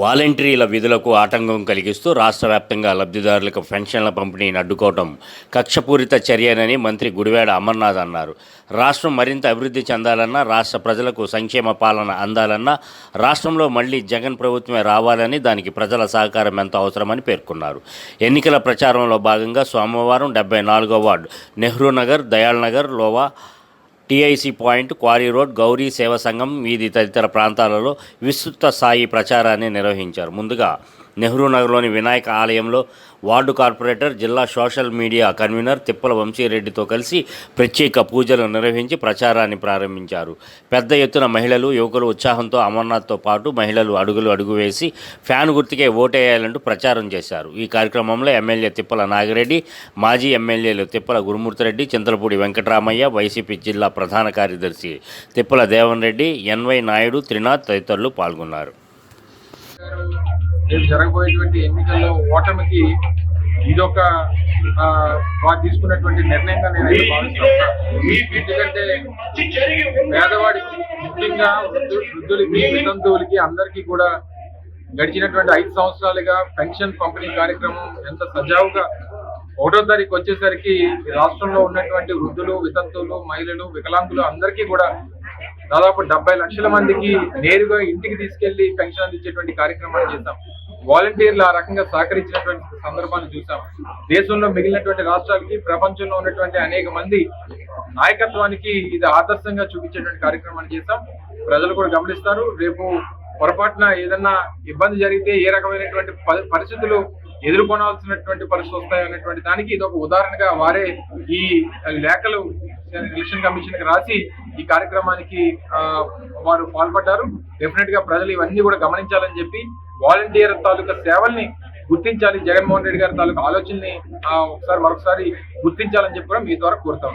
వాలంటీర్ల విధులకు ఆటంకం కలిగిస్తూ రాష్ట్ర వ్యాప్తంగా లబ్ధిదారులకు పెన్షన్ల పంపిణీని అడ్డుకోవడం కక్షపూరిత చర్యనని మంత్రి గుడివాడ అమర్నాథ్ అన్నారు. రాష్ట్రం మరింత అభివృద్ధి చెందాలన్నా రాష్ట్ర ప్రజలకు సంక్షేమ పాలన అందాలన్నా రాష్ట్రంలో మళ్ళీ జగన్ ప్రభుత్వమే రావాలని దానికి ప్రజల సహకారం ఎంత అవసరమని పేర్కొన్నారు. ఎన్నికల ప్రచారంలో భాగంగా సోమవారం డెబ్బై నాలుగో ward Nehru Nagar Dayal Nagar Lova TIC point quarry road Gauri సేవ సంఘం వీధి తదితర ప్రాంతాలలో విస్తృత స్థాయి ప్రచారాన్ని నిర్వహించారు. ముందుగా నెహ్రూ నగర్లోని వినాయక ఆలయంలో వార్డు కార్పొరేటర్ జిల్లా సోషల్ మీడియా కన్వీనర్ తిప్పల వంశీరెడ్డితో కలిసి ప్రత్యేక పూజలు నిర్వహించి ప్రచారాన్ని ప్రారంభించారు. పెద్ద ఎత్తున మహిళలు యువకులు ఉత్సాహంతో అమర్నాథ్తో పాటు మహిళలు అడుగులు అడుగు వేసి ఫ్యాన్ గుర్తుకే ఓటేయాలంటూ ప్రచారం చేశారు. ఈ కార్యక్రమంలో ఎమ్మెల్యే తిప్పల నాగిరెడ్డి మాజీ ఎమ్మెల్యేలు తిప్పల గురుమూర్తిరెడ్డి చింతలపూడి వెంకటరామయ్య వైసీపీ జిల్లా ప్రధాన కార్యదర్శి తిప్పల దేవన్ రెడ్డి ఎన్వై నాయుడు త్రినాథ్ తదితరులు పాల్గొన్నారు. రేపు జరగబోయేటువంటి ఎన్నికల్లో ఓటమికి ఇదొక వారు తీసుకున్నటువంటి నిర్ణయంగా నేను అయితే భావిస్తున్నాను. ఎందుకంటే పేదవాడికి ముఖ్యంగా వృద్ధులకి వితంతువులకి అందరికీ కూడా గడిచినటువంటి ఐదు సంవత్సరాలుగా పెన్షన్ పంపిణీ కార్యక్రమం ఎంత సజావుగా ఒకటో తారీఖు వచ్చేసరికి రాష్ట్రంలో ఉన్నటువంటి వృద్ధులు వితంతువులు మహిళలు వికలాంగులు అందరికీ కూడా దాదాపు డెబ్బై లక్షల మందికి నేరుగా ఇంటికి తీసుకెళ్ళి పెన్షన్ అందించేటువంటి కార్యక్రమాన్ని చేశాం. వాలంటీర్లు ఆ రకంగా సహకరించినటువంటి సందర్భాన్ని చూసాం దేశంలో మిగిలినటువంటి రాష్ట్రాలకి ప్రపంచంలో ఉన్నటువంటి అనేక మంది నాయకత్వానికి ఇది ఆదర్శంగా చూపించేటువంటి కార్యక్రమాన్ని చేశాం. ప్రజలు కూడా గమనిస్తారు. రేపు పొరపాటున ఏదన్నా ఇబ్బంది జరిగితే ఏ రకమైనటువంటి పరిస్థితులు ఎదుర్కొనాల్సినటువంటి పరిస్థితులు వస్తాయి అనేటువంటి దానికి ఇది ఒక ఉదాహరణగా వారే ఈ లేఖలు ఎలక్షన్ కమిషన్కి రాసి ఈ కార్యక్రమానికి వారు పాల్పడ్డారు. డెఫినెట్గా ప్రజలు ఇవన్నీ కూడా గమనించాలని చెప్పి వాలంటీర్ తాలూకా సేవల్ని గుర్తించాలి. జగన్మోహన్ రెడ్డి గారి తాలూకా ఆలోచనని ఒకసారి మరొకసారి గుర్తించాలని చెప్పి కూడా మీ ద్వారా కోరుతా